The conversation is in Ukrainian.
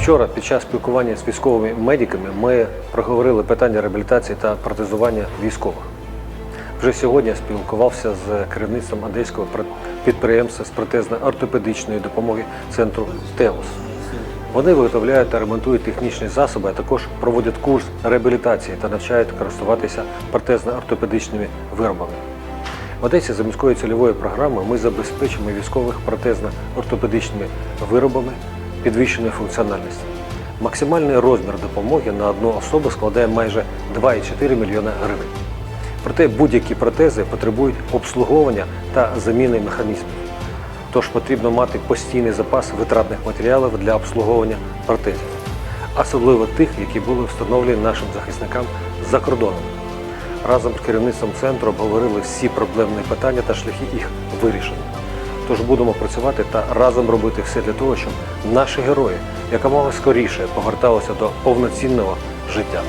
Вчора під час спілкування з військовими медиками ми проговорили питання реабілітації та протезування військових. Вже сьогодні спілкувався з керівництвом одеського підприємства з протезно-ортопедичної допомоги центру ТЕОС. Вони виготовляють та ремонтують технічні засоби, а також проводять курс реабілітації та навчають користуватися протезно-ортопедичними виробами. В Одесі за міською цільовою програмою ми забезпечимо військових протезно-ортопедичними виробами підвищеної функціональності. Максимальний розмір допомоги на одну особу складає майже 2,4 мільйона гривень. Проте будь-які протези потребують обслуговування та заміни механізмів. Тож потрібно мати постійний запас витратних матеріалів для обслуговування протезів, особливо тих, які були встановлені нашим захисникам за кордоном. Разом з керівництвом центру обговорили всі проблемні питання та шляхи їх вирішення. Тож будемо працювати та разом робити все для того, щоб наші герої якомога скоріше поверталися до повноцінного життя.